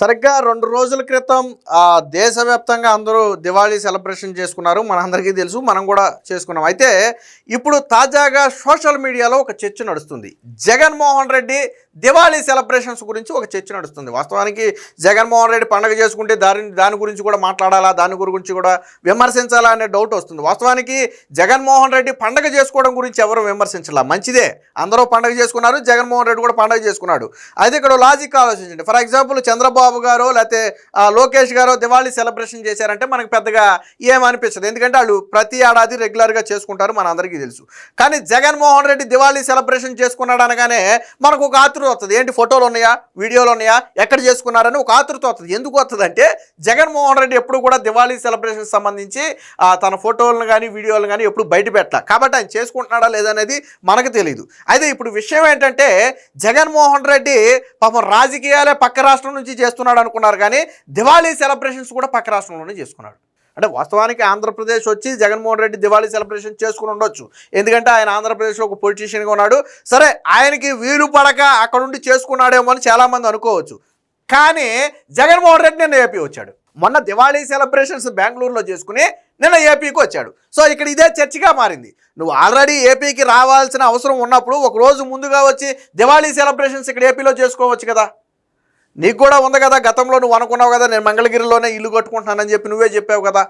సరిగ్గా రెండు రోజుల క్రితం దేశవ్యాప్తంగా అందరూ దివాళీ సెలబ్రేషన్ చేసుకున్నారు. మనందరికీ తెలుసు మనం కూడా చేసుకున్నాం. అయితే ఇప్పుడు తాజాగా సోషల్ మీడియాలో ఒక చర్చ నడుస్తుంది. జగన్మోహన్ రెడ్డి దివాళీ సెలబ్రేషన్స్ గురించి ఒక చర్చ నడుస్తుంది. వాస్తవానికి జగన్మోహన్ రెడ్డి పండగ చేసుకుంటే దాని దాని గురించి కూడా మాట్లాడాలా దాని గురించి కూడా విమర్శించాలా అనే డౌట్ వస్తుంది. వాస్తవానికి జగన్మోహన్ రెడ్డి పండగ చేసుకోవడం గురించి ఎవరు విమర్శించాలా? మంచిదే. అందరూ పండగ చేసుకున్నారు జగన్మోహన్ రెడ్డి కూడా పండగ చేసుకున్నాడు. అయితే ఇక్కడ లాజిక్ ఆలోచించండి. ఫర్ ఎగ్జాంపుల్ చంద్రబాబు గారు లేకపోతే లోకేష్ గారు దివాళీ సెలబ్రేషన్ చేశారంటే మనకు పెద్దగా ఏమనిపించదు. ఎందుకంటే వాళ్ళు ప్రతి ఏడాది రెగ్యులర్గా చేసుకుంటారు మన అందరికీ తెలుసు. కానీ జగన్మోహన్ రెడ్డి దివాళీ సెలబ్రేషన్ చేసుకున్నాడు అనగానే మనకు ఒక ఆతృత వస్తుంది. ఏంటి? ఫోటోలు ఉన్నాయా? వీడియోలు ఉన్నాయా? ఎక్కడ చేసుకున్నారని ఒక ఆతృత వస్తుంది. ఎందుకు వస్తుంది అంటే జగన్మోహన్ రెడ్డి ఎప్పుడు కూడా దివాళీ సెలబ్రేషన్ సంబంధించి తన ఫోటోలను కానీ వీడియోలను కానీ ఎప్పుడు బయట పెట్టాలి. కాబట్టి ఆయన చేసుకుంటున్నాడా లేదనేది మనకు తెలియదు అయితే ఇప్పుడు విషయం ఏంటంటే జగన్మోహన్ రెడ్డి పాపం రాజకీయాలే పక్క రాష్ట్రం నుంచి చేస్తున్నాడు అనుకున్నారు కానీ దివాళీ సెలబ్రేషన్స్ కూడా పక్క రాష్ట్రంలోనే చేసుకున్నాడు. అంటే వాస్తవానికి ఆంధ్రప్రదేశ్ వచ్చి జగన్మోహన్ రెడ్డి దివాళీ సెలబ్రేషన్ చేసుకుని ఉండొచ్చు. ఎందుకంటే ఆయన ఆంధ్రప్రదేశ్లో ఒక పొలిటీషియన్గా ఉన్నాడు. సరే ఆయనకి వీలు పడక అక్కడ ఉండి చేసుకున్నాడేమో అని చాలామంది అనుకోవచ్చు. కానీ జగన్మోహన్ రెడ్డి నిన్న ఏపీ వచ్చాడు. మొన్న దివాళీ సెలబ్రేషన్స్ బెంగళూరులో చేసుకుని నిన్న ఏపీకి వచ్చాడు. సో ఇక్కడ ఇదే చర్చగా మారింది. నువ్వు ఆల్రెడీ ఏపీకి రావాల్సిన అవసరం ఉన్నప్పుడు ఒక రోజు ముందుగా వచ్చి దివాళీ సెలబ్రేషన్స్ ఇక్కడ ఏపీలో చేసుకోవచ్చు కదా? నీకు కూడా ఉంది కదా గతంలో నువ్వు అనుకున్నావు కదా నేను మంగళగిరిలోనే ఇల్లు కట్టుకుంటున్నానని చెప్పి నువ్వే చెప్పావు కదా.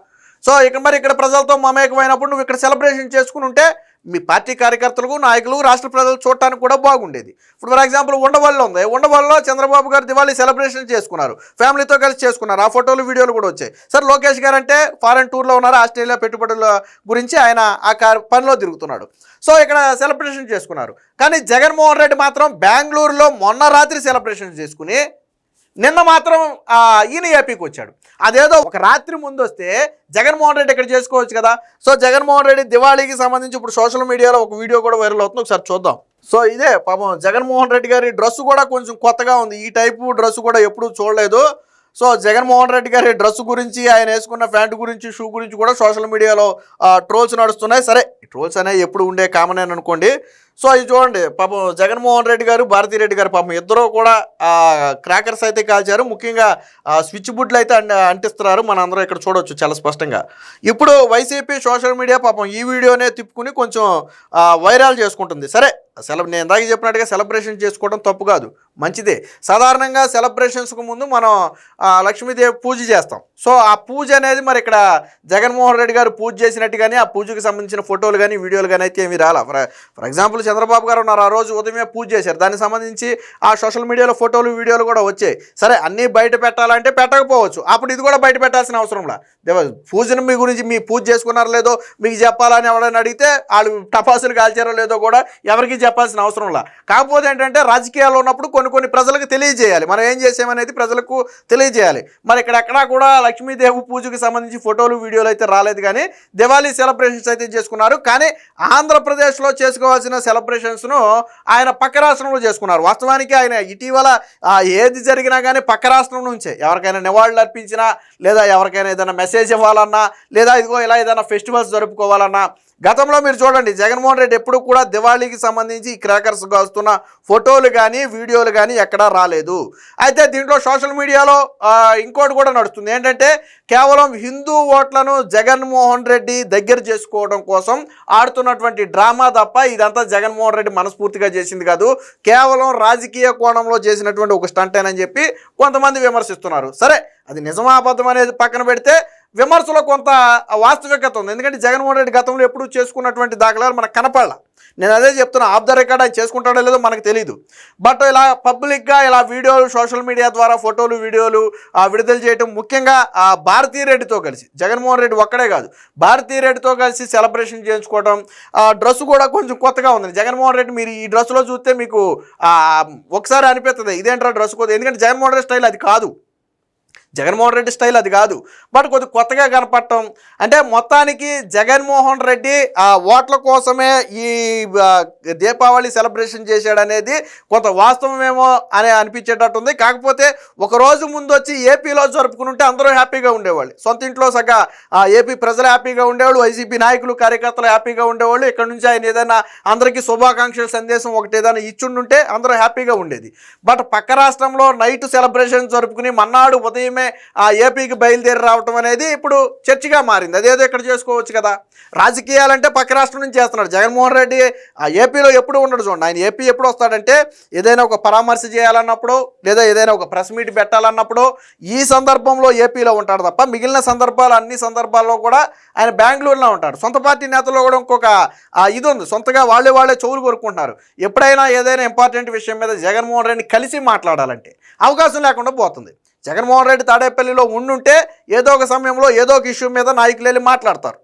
సో ఇక మరి ఇక్కడ ప్రజలతో మమేకమైనప్పుడు నువ్వు ఇక్కడ సెలబ్రేషన్ చేసుకుని ఉంటే మీ పార్టీ కార్యకర్తలకు నాయకులు రాష్ట్ర ప్రజలు చూడటానికి కూడా బాగుండేది. ఇప్పుడు ఫర్ ఎగ్జాంపుల్ ఉండవల్లిలో ఉంది. ఉండవల్లిలో చంద్రబాబు గారు దివాళీ సెలబ్రేషన్ చేసుకున్నారు. ఫ్యామిలీతో కలిసి చేసుకున్నారు. ఆ ఫోటోలు వీడియోలు కూడా వచ్చాయి. సార్ లోకేష్ గారు అంటే ఫారెన్ టూర్లో ఉన్నారు. ఆస్ట్రేలియా పెట్టుబడుల గురించి ఆయన ఆ పనిలో తిరుగుతున్నాడు. సో ఇక్కడ సెలబ్రేషన్ చేసుకున్నారు. కానీ జగన్మోహన్ రెడ్డి మాత్రం బెంగళూరులో మొన్న రాత్రి సెలబ్రేషన్ చేసుకుని నిన్న మాత్రం ఈయన ఏపీకి వచ్చాడు. అదేదో ఒక రాత్రి ముందు వస్తే జగన్మోహన్ రెడ్డి ఇక్కడ చేసుకోవచ్చు కదా. సో జగన్మోహన్ రెడ్డి దివాళీకి సంబంధించి ఇప్పుడు సోషల్ మీడియాలో ఒక వీడియో కూడా వైరల్ అవుతుంది. ఒకసారి చూద్దాం. సో ఇదే పాపం జగన్మోహన్ రెడ్డి గారి డ్రెస్ కూడా కొంచెం కొత్తగా ఉంది. ఈ టైపు డ్రెస్ కూడా ఎప్పుడూ చూడలేదు. సో జగన్మోహన్ రెడ్డి గారి డ్రెస్ గురించి ఆయన వేసుకున్న ప్యాంటు గురించి షూ గురించి కూడా సోషల్ మీడియాలో ట్రోల్స్ నడుస్తున్నాయి. సరే ట్రోల్స్ అనేవి ఎప్పుడు ఉండే కామన్ అని అనుకోండి. సో ఇది చూడండి పాపం జగన్మోహన్ రెడ్డి గారు భారతీ రెడ్డి గారు పాపం ఇద్దరు కూడా క్రాకర్స్ అయితే కాల్చారు. ముఖ్యంగా స్విచ్ బుడ్లు అయితే అంట అంటిస్తున్నారు. మన అందరం ఇక్కడ చూడొచ్చు చాలా స్పష్టంగా. ఇప్పుడు వైసీపీ సోషల్ మీడియా పాపం ఈ వీడియోనే తిప్పుకుని కొంచెం వైరల్ చేసుకుంటుంది. సరే సెలబ్ నేను ఇందాక చెప్పినట్టుగా సెలబ్రేషన్ చేసుకోవడం తప్పు కాదు. మంచిదే. సాధారణంగా సెలబ్రేషన్స్కు ముందు మనం ఆ, లక్ష్మీదేవి పూజ చేస్తాం. సో ఆ పూజ అనేది మరి ఇక్కడ జగన్మోహన్ రెడ్డి గారు పూజ చేసినట్టు కానీ ఆ పూజకు సంబంధించిన ఫోటోలు కానీ వీడియోలు కానీ అయితే ఏమీ రాలా. ఫర్ ఫర్ ఎగ్జాంపుల్ చంద్రబాబు గారు ఉన్నారు. ఆ రోజు ఉదయమే పూజ చేశారు. దానికి సంబంధించి ఆ సోషల్ మీడియాలో ఫోటోలు వీడియోలు కూడా వచ్చాయి. సరే అన్నీ బయట పెట్టాలంటే పెట్టకపోవచ్చు. అప్పుడు ఇది కూడా బయట పెట్టాల్సిన అవసరంలా దేవ పూజను మీ గురించి మీ పూజ చేసుకున్నారో లేదో మీకు చెప్పాలని ఎవరైనా అడిగితే వాళ్ళు టపాసులు కాల్చారో లేదో కూడా ఎవరికి చెప్పాల్సిన అవసరంలా కాకపోతే ఏంటంటే రాజకీయాల్లో ఉన్నప్పుడు కొన్ని కొన్ని ప్రజలకు తెలియజేయాలి. మనం ఏం చేసామనేది ప్రజలకు తెలియజేయాలి. మరి ఇక్కడ ఎక్కడా కూడా లక్ష్మీదేవి పూజకు సంబంధించి ఫోటోలు వీడియోలు అయితే రాలేదు కానీ దివాళీ సెలబ్రేషన్స్ అయితే చేసుకున్నారు. కానీ ఆంధ్రప్రదేశ్లో చేసుకోవాల్సిన సెలబ్రేషన్స్ను ఆయన పక్క రాష్ట్రంలో చేసుకున్నారు. వాస్తవానికి ఆయన ఇటీవల ఏది జరిగినా కానీ పక్క రాష్ట్రం నుంచే. ఎవరికైనా నివాళులు అర్పించినా లేదా ఎవరికైనా ఏదైనా మెసేజ్ ఇవ్వాలన్నా లేదా ఇదిగో ఇలా ఏదైనా ఫెస్టివల్స్ జరుపుకోవాలన్నా గతంలో మీరు చూడండి జగన్మోహన్ రెడ్డి ఎప్పుడు కూడా దివాళీకి సంబంధించి ఈ క్రాకర్స్ కాస్తున్న ఫోటోలు కానీ వీడియోలు కానీ ఎక్కడా రాలేదు. అయితే దీంట్లో సోషల్ మీడియాలో ఇంకోటి కూడా నడుస్తుంది. ఏంటంటే కేవలం హిందూ ఓట్లను జగన్మోహన్ రెడ్డి దగ్గర చేసుకోవడం కోసం ఆడుతున్నటువంటి డ్రామా తప్ప ఇదంతా జగన్మోహన్ రెడ్డి మనస్ఫూర్తిగా చేసింది కాదు. కేవలం రాజకీయ కోణంలో చేసినటువంటి ఒక స్టంట్ అని చెప్పి కొంతమంది విమర్శిస్తున్నారు. సరే అది నిజమాబద్ధం అనేది పక్కన పెడితే విమర్శలో కొంత వాస్తవికత ఉంది. ఎందుకంటే జగన్మోహన్ రెడ్డి గతంలో ఎప్పుడు చేసుకున్నటువంటి దాఖలాలు మనకు కనపడాల. నేను అదే చెప్తున్నా ఆఫ్ ద రికార్డ్ ఆయన చేసుకుంటాడో లేదో మనకు తెలియదు బట్ ఇలా పబ్లిక్గా ఇలా వీడియోలు సోషల్ మీడియా ద్వారా ఫోటోలు వీడియోలు విడుదల చేయటం ముఖ్యంగా ఆ, భారతీయ రెడ్డితో కలిసి. జగన్మోహన్ రెడ్డి ఒక్కడే కాదు. భారతీయ రెడ్డితో కలిసి సెలబ్రేషన్ చేయించుకోవడం ఆ డ్రెస్ కూడా కొంచెం కొత్తగా ఉంది. జగన్మోహన్ రెడ్డి మీరు ఈ డ్రెస్లో చూస్తే మీకు ఒకసారి అనిపిస్తుంది ఇదేంట్రా డ్రెస్ కొద్ది. ఎందుకంటే జగన్మోహన్ రెడ్డి స్టైల్ అది కాదు. జగన్మోహన్ రెడ్డి స్టైల్ అది కాదు. బట్ కొద్ది కొత్తగా కనపడటం అంటే మొత్తానికి జగన్మోహన్ రెడ్డి ఆ ఓట్ల కోసమే ఈ దీపావళి సెలబ్రేషన్ చేశాడనేది కొంత వాస్తవమేమో అని అనిపించేటట్టుంది. కాకపోతే ఒక రోజు ముందు వచ్చి ఏపీలో జరుపుకుంటే అందరూ హ్యాపీగా ఉండేవాళ్ళు. సొంత ఇంట్లో సగా ఏపీ ప్రజలు హ్యాపీగా ఉండేవాళ్ళు వైసీపీ నాయకులు కార్యకర్తలు హ్యాపీగా ఉండేవాళ్ళు. ఇక్కడ నుంచి ఆయన ఏదైనా అందరికీ శుభాకాంక్షల సందేశం ఒకటి ఏదైనా ఇచ్చుండుంటే అందరూ హ్యాపీగా ఉండేది. బట్ పక్క రాష్ట్రంలో నైట్ సెలబ్రేషన్ జరుపుకుని మన్నాడు ఉదయమే ఆ ఏపీకి బయలుదేరి రావటం అనేది ఇప్పుడు చర్చగా మారింది. అదేదో ఇక్కడ చేసుకోవచ్చు కదా. రాజకీయాలంటే పక్క రాష్ట్రం నుంచి చేస్తున్నాడు. జగన్మోహన్ రెడ్డి ఆ ఏపీలో ఎప్పుడు ఉండడు చూడండి. ఆయన ఏపీ ఎప్పుడు వస్తాడంటే ఏదైనా ఒక పరామర్శ చేయాలన్నప్పుడు లేదా ఏదైనా ఒక ప్రెస్ మీట్ పెట్టాలన్నప్పుడు ఈ సందర్భంలో ఏపీలో ఉంటాడు తప్ప మిగిలిన సందర్భాలు అన్ని సందర్భాల్లో కూడా ఆయన బెంగళూరులో ఉంటాడు. సొంత పార్టీ నేతల్లో కూడా ఇంకొక ఇది ఉంది. సొంతగా వాళ్ళే వాళ్ళే చెవులు కోరుకుంటున్నారు ఎప్పుడైనా ఏదైనా ఇంపార్టెంట్ విషయం మీద జగన్మోహన్ రెడ్డిని కలిసి మాట్లాడాలంటే అవకాశం లేకుండా పోతుంది. జగన్మోహన్ రెడ్డి తాడేపల్లిలో ఉండుంటే ఏదో ఒక సమయంలో ఏదో ఒక ఇష్యూ మీద నాయకులు వెళ్ళి మాట్లాడతారు.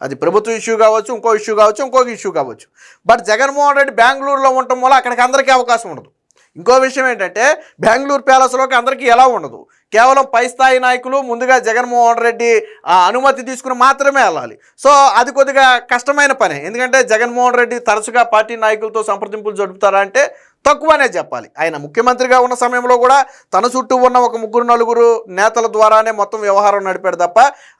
అది ప్రభుత్వ ఇష్యూ కావచ్చు ఇంకో ఇష్యూ కావచ్చు ఇంకొక ఇష్యూ కావచ్చు. బట్ జగన్మోహన్ రెడ్డి బెంగళూరులో ఉండటం వల్ల అక్కడికి అందరికీ అవకాశం ఉండదు. ఇంకో విషయం ఏంటంటే బెంగళూరు ప్యాలెస్లోకి అందరికీ ఎలా ఉండదు? కేవలం పై స్థాయి నాయకులు ముందుగా జగన్మోహన్ రెడ్డి ఆ, అనుమతి తీసుకుని మాత్రమే వెళ్ళాలి. సో అది కొద్దిగా కష్టమైన పని. ఎందుకంటే జగన్మోహన్ రెడ్డి తరచుగా పార్టీ నాయకులతో సంప్రదింపులు జరుపుతారా అంటే తక్కువనే చెప్పాలి. ఆయన ముఖ్యమంత్రిగా ఉన్న సమయంలో కూడా తన చుట్టూ ఉన్న ఒక ముగ్గురు నలుగురు నేతల ద్వారానే మొత్తం వ్యవహారం నడిపాడు తప్ప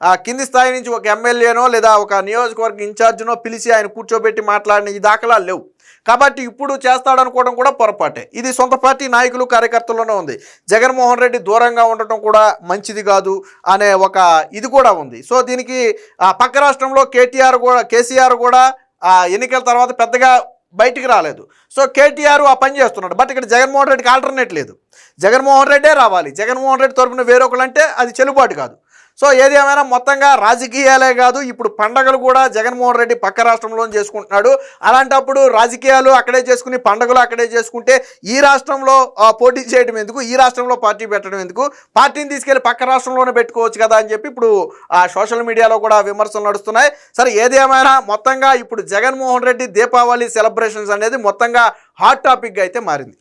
ఆ కింది స్థాయి నుంచి ఒక ఎమ్మెల్యేనో లేదా ఒక నియోజకవర్గ ఇన్ఛార్జినో పిలిచి ఆయన కూర్చోబెట్టి మాట్లాడిన ఈ దాఖలాలు లేవు. కాబట్టి ఇప్పుడు చేస్తాడనుకోవడం కూడా పొరపాటే. ఇది సొంత పార్టీ నాయకులు కార్యకర్తల్లోనే ఉంది. జగన్మోహన్ రెడ్డి దూరంగా ఉండటం కూడా మంచిది కాదు అనే ఒక ఇది కూడా ఉంది. సో దీనికి ఆ పక్క రాష్ట్రంలో కేటీఆర్ కూడా కేసీఆర్ కూడా ఆ ఎన్నికల తర్వాత పెద్దగా బయటికి రాలేదు. సో కేటీఆర్ ఆ పని చేస్తున్నాడు. బట్ ఇక్కడ జగన్మోహన్ రెడ్డికి ఆల్టర్నేట్ లేదు. జగన్మోహన్ రెడ్డే రావాలి. జగన్మోహన్ రెడ్డి తరపున వేరొకరు అంటే అది చెల్లుబాటు కాదు. సో ఏది ఏమైనా మొత్తంగా రాజకీయాలే కాదు ఇప్పుడు పండగలు కూడా జగన్మోహన్ రెడ్డి పక్క రాష్ట్రంలో చేసుకుంటున్నాడు. అలాంటప్పుడు రాజకీయాలు అక్కడే చేసుకుని పండగలు అక్కడే చేసుకుంటే ఈ రాష్ట్రంలో పోటీ చేయడం ఎందుకు? ఈ రాష్ట్రంలో పార్టీ పెట్టడం ఎందుకు? పార్టీని తీసుకెళ్ళి పక్క రాష్ట్రంలోనే పెట్టుకోవచ్చు కదా అని చెప్పి ఇప్పుడు ఆ సోషల్ మీడియాలో కూడా విమర్శలు నడుస్తున్నాయి. సరే ఏది ఏమైనా మొత్తంగా ఇప్పుడు జగన్మోహన్ రెడ్డి దీపావళి సెలబ్రేషన్స్ అనేది మొత్తంగా హాట్ టాపిక్గా అయితే మారింది.